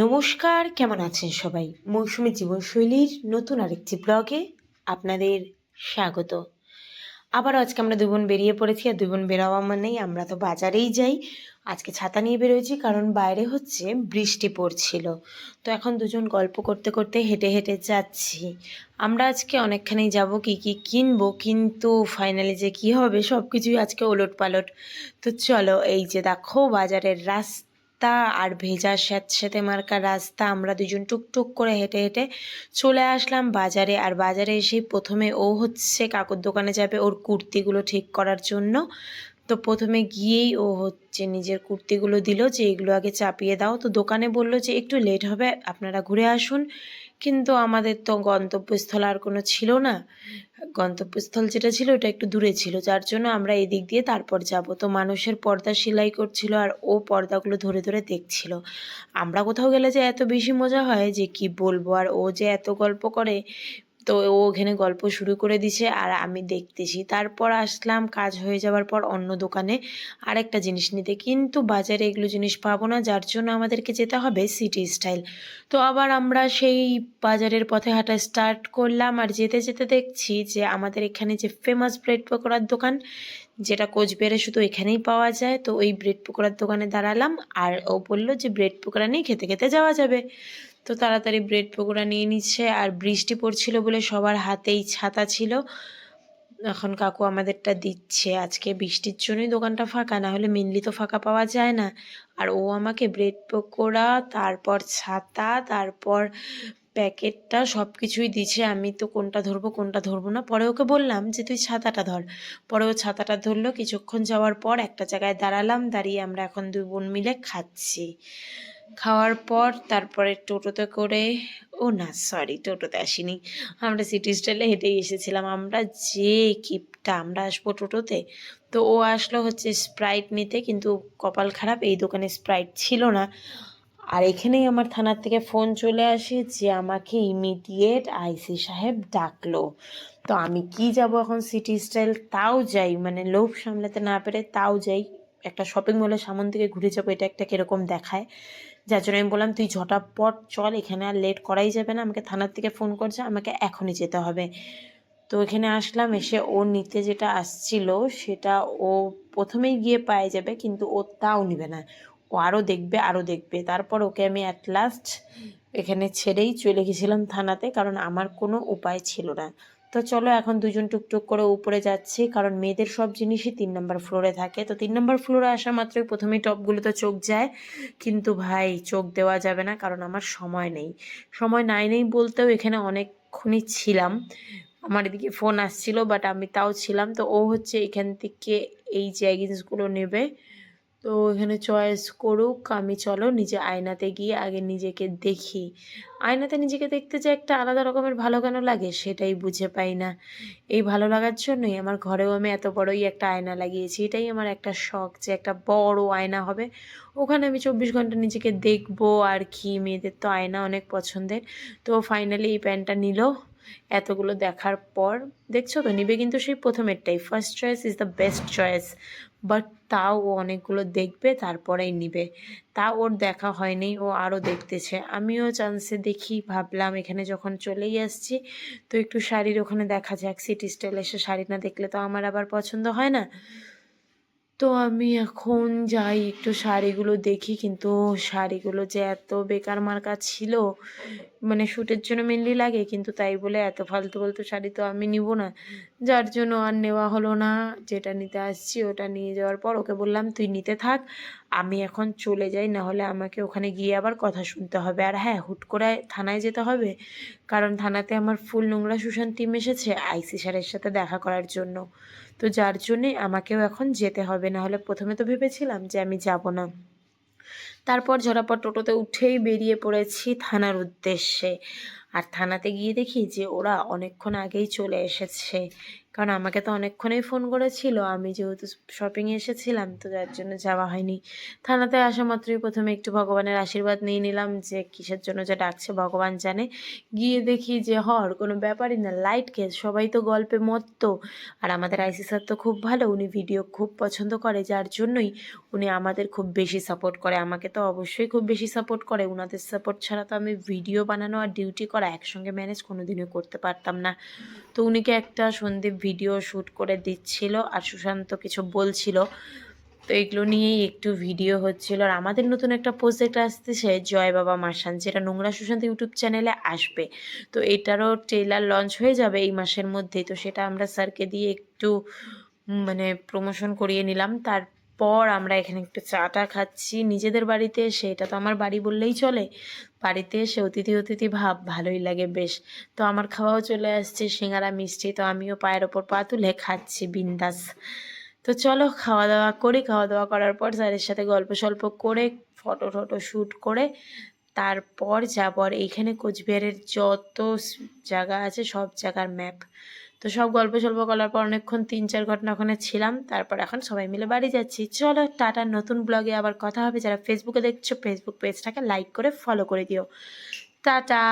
নমস্কার, কেমন আছেন সবাই? মৌসুমী জীবনশৈলীর নতুন আরেকটি ব্লগে আপনাদের স্বাগত। আবার আজকে আমরা দুই বোন বেরিয়ে পড়েছি, আর দুই বোন বেরোয়া মানেই আমরা তো বাজারেই যাই। আজকে ছাতা নিয়ে বেরোয়েছি, কারণ বাইরে হচ্ছে বৃষ্টি পড়ছিল। তো এখন দুজন গল্প করতে করতে হেঁটে হেঁটে যাচ্ছি। আমরা আজকে অনেকখানি যাব, কি কি কিনবো, কিন্তু ফাইনালি যে কি হবে সব কিছুই আজকে ওলট পালট তো চলো, এই যে দেখো, বাজারের রাস্তা। আর ভেজা স্যাঁতস্যাঁতে মার্কা রাস্তা, আমরা দুজন টুকটুক করে হেঁটে হেঁটে চলে আসলাম বাজারে। আর বাজারে এসে প্রথমে ও হচ্ছে কাকুর দোকানে যাবে ওর কুর্তিগুলো ঠিক করার জন্য। তো প্রথমে গিয়েই ও হচ্ছে নিজের কুর্তিগুলো দিল যে এগুলো আগে চাপিয়ে দাও। তো দোকানে বলল যে একটু লেট হবে, আপনারা ঘুরে আসুন। কিন্তু আমাদের তো গন্তব্যস্থল আর কোনো ছিল না। গন্তব্যস্থল যেটা ছিল ওটা একটু দূরে ছিল, যার জন্য আমরা এদিক দিয়ে তারপর যাব। তো মানুষের পর্দা সেলাই করছিল আর ও পর্দাগুলো ধরে ধরে দেখছিল। আমরা কোথাও গেলে যে এত বেশি মজা হয় যে কি বলব? আর ও যে এত গল্প করে তো ও ওখানে গল্প শুরু করে দিছে আর আমি দেখতেছি। তারপর আসলাম, কাজ হয়ে যাওয়ার পর অন্য দোকানে আরেকটা জিনিস নিতে। কিন্তু বাজারে এগুলো জিনিস পাবো না, যার জন্য আমাদেরকে যেতে হবে সিটি স্টাইল তো আবার আমরা সেই বাজারের পথে হাঁটা স্টার্ট করলাম আর যেতে যেতে দেখছি যে আমাদের এখানে যে ফেমাস ব্রেড পকোড়ার দোকান, যেটা কোচবিহারে শুধু এখানেই পাওয়া যায়, তো ওই ব্রেড পকোড়ার দোকানে দাঁড়ালাম আর ও বলল যে ব্রেড পকোড়া নিয়ে খেতে খেতে যাওয়া যাবে। তো তাড়াতাড়ি ব্রেড পকোড়া নিয়ে নিচ্ছে আর বৃষ্টি পড়ছিল বলে সবার হাতেই ছাতা ছিল। এখন কাকু আমাদেরটা দিচ্ছে। আজকে বৃষ্টির জন্যই দোকানটা ফাঁকা, না হলে মেনলি তো ফাঁকা পাওয়া যায় না। আর ও আমাকে ব্রেড পকোড়া, তারপর ছাতা, তারপর প্যাকেটটা সব কিছুই দিচ্ছে। আমি তো কোনটা ধরবো কোনটা ধরবো না। পরে ওকে বললাম যে, তুই ছাতাটা ধর। পরে ও ছাতাটা ধরলো। কিছুক্ষণ যাওয়ার পর একটা জায়গায় দাঁড়ালাম। দাঁড়িয়ে আমরা এখন দুই বোন মিলে খাচ্ছি। খাওয়ার পর তারপরে টোটোতে করে, ও না সরি টোটোতে আসিনি। আমরা সিটি স্টাইলে হেঁটেই এসেছিলাম। আমরা যে কিপটা আমরা আসব টোটোতে, তো ও আসলো হচ্ছে স্প্রাইট নিতে, কিন্তু কপাল খারাপ, এই দোকানে স্প্রাইট ছিল না। আর এখানেই আমার থানার থেকে ফোন চলে আসে যে আমাকে ইমিডিয়েট আইসি সাহেব ডাকলো। তো আমি কি যাব এখন সিটি স্টাইল তাও যাই মানে লোভ সামলাতে না পেরে তাও যাই। একটা শপিং মলের সামন থেকে ঘুরে যাব, এটা একটা কীরকম দেখায়। যার জন্য আমি বললাম, তুই ঝটাপট চল, এখানে আর লেট করাই যাবে না। আমাকে থানার থেকে ফোন করছে আমাকে এখনই যেতে হবে। তো এখানে আসলাম, এসে ও নিতে যেটা আসছিল, সেটা ও প্রথমেই গিয়ে পায়ে যাবে, কিন্তু ও তাও নিবে না। ও আরও দেখবে আরও দেখবে। তারপর ওকে আমি অ্যাট লাস্ট এখানে ছেড়েই চলে গেছিলাম থানাতে, কারণ আমার কোনো উপায় ছিল না। তো চলো এখন দুজন টুকটুক করে উপরে যাচ্ছি, কারণ মেয়েদের সব জিনিসই তিন নম্বর ফ্লোরে থাকে। তো তিন নম্বর ফ্লোরে আসা মাত্রই প্রথমেই টপগুলোতে চোখ যায়, কিন্তু ভাই চোখ দেওয়া যাবে না, কারণ আমার সময় নেই। সময় নাই নেই বলতেও এখানে অনেকক্ষণই ছিলাম। আমার এদিকে ফোন আসছিল বাট আমি তাও ছিলাম। তো ও হচ্ছে এখান থেকে এই জ্যাগিন্সগুলো নেবে। তো এখানে চয়েস করুক, আমি চলো নিজে আয়নাতে গিয়ে আগে নিজেকে দেখি। আয়নাতে নিজেকে দেখতে যে একটা আলাদা রকমের ভালো কেন লাগে সেটাই বুঝে পাই না। এই ভালো লাগার জন্যই আমার ঘরেও আমি এত বড়ই একটা আয়না লাগিয়েছি, এটাই আমার একটা শখ যে একটা বড় আয়না হবে। ওখানে আমি চব্বিশ ঘণ্টা নিজেকে দেখব আর কি, মেয়েদের তো আয়না অনেক পছন্দের। তো ফাইনালি এই প্যান্টটা নিল। এতগুলো দেখার পর, দেখছ তো, নিবে কিন্তু সেই প্রথমেরটাই। First choice is the best choice but তাও ও অনেকগুলো দেখবে, তারপরেই নিবে। তা ওর দেখা হয়নি, ও আরও দেখতেছে। আমিও চান্সে দেখি, ভাবলাম এখানে যখন চলেই আসছি, তো একটু শাড়ির ওখানে দেখা যাক সিটি স্টাইল এসে শাড়ি না দেখলে তো আমার আবার পছন্দ হয় না। তো আমি এখন যাই একটু শাড়িগুলো দেখি, কিন্তু শাড়িগুলো যে এত বেকার মার্কা ছিল মানে শ্যুটের জন্য মেনলি লাগে, কিন্তু তাই বলে এত ফালতু ফালতু শাড়ি তো আমি নিব না। যার জন্য আর নেওয়া হলো না, যেটা নিতে আসছি ওটা নিয়ে যাওয়ার পর ওকে বললাম, তুই নিতে থাক, আমি এখন চলে যাই না হলে আমাকে ওখানে গিয়ে আবার কথা শুনতে হবে। আর হ্যাঁ হুট করে থানায় যেতে হবে, কারণ থানাতে আমার ফুল নোংরা সুশান টিম এসেছে আইসি স্যারের সাথে দেখা করার জন্য। তো যার জন্যে আমাকেও এখন যেতে হবে। না হলে প্রথমে তো ভেবেছিলাম যে আমি যাব না। তারপর ঝরাপর টোটোতে উঠেই বেরিয়ে পড়েছি থানার উদ্দেশ্যে। আর থানাতে গিয়ে দেখি যে ওরা অনেকক্ষণ আগেই চলে এসেছে। কারণ আমাকে তো অনেকক্ষণেই ফোন করেছিল। আমি যেহেতু শপিংয়ে এসেছিলাম, তো যার জন্য যাওয়া হয়নি। থানাতে আসা মাত্রই প্রথমে একটু ভগবানের আশীর্বাদ নিয়ে নিলাম যে কিসের জন্য যে ডাকছে ভগবান জানে। গিয়ে দেখি যে হর কোনো ব্যাপারই না লাইট কেস সবাই তো গল্পে মত্ত। আর আমাদের আইসি স্যার তো খুব ভালো, উনি ভিডিও খুব পছন্দ করে, যার জন্যই উনি আমাদের খুব বেশি সাপোর্ট করে। আমাকে তো অবশ্যই খুব বেশি সাপোর্ট করে। ওনাদের সাপোর্ট ছাড়া তো আমি ভিডিও বানানো আর ডিউটি করা একসঙ্গে ম্যানেজ কোনোদিনও করতে পারতাম না। তো উনিকে একটা সন্দীপ ভিডিও শ্যুট করে দিচ্ছিল আর সুশান্ত কিছু বলছিল। তো এগুলো নিয়েই একটু ভিডিও হচ্ছিল। আর আমাদের নতুন একটা প্রজেক্ট আসতেছে জয় বাবা মাসান যেটা নোংরা সুশান্ত ইউটিউব চ্যানেলে আসবে। তো এটারও ট্রেলার লঞ্চ হয়ে যাবে এই মাসের মধ্যে তো সেটা আমরা স্যারকে দিয়ে একটু মানে প্রমোশন করিয়ে নিলাম। তারপর আমরা এখানে একটু চাটা খাচ্ছি। নিজেদের বাড়িতে এসে, এটা তো আমার বাড়ি বললেই চলে। বাড়িতে এসে অতিথি অতিথি, ভাব, ভালোই লাগে বেশ। তো আমার খাওয়াও চলে আসছে, সিঙ্গারা, মিষ্টি, তো আমিও পায়ের ওপর পা তুলে খাচ্ছি, বিন্দাস। তো চলো খাওয়া দাওয়া করি। খাওয়া দাওয়া করার পর স্যারের সাথে গল্প সল্প করে, ফটো টটো শ্যুট করে, তারপর যাব। আর এইখানে কোচবিহারের যত জায়গা আছে, সব জায়গার ম্যাপ। তো সব গল্প সল্প করার পর অনেকক্ষণ তিন চার ঘটনা ওখানে ছিলাম, তারপর এখন সবাই মিলে বাড়ি যাচ্ছি। চলো টাটা, নতুন ব্লগে আবার কথা হবে। যারা ফেসবুকে দেখছ ফেসবুক পেজটাকে লাইক করে ফলো করে দিও। টাটা!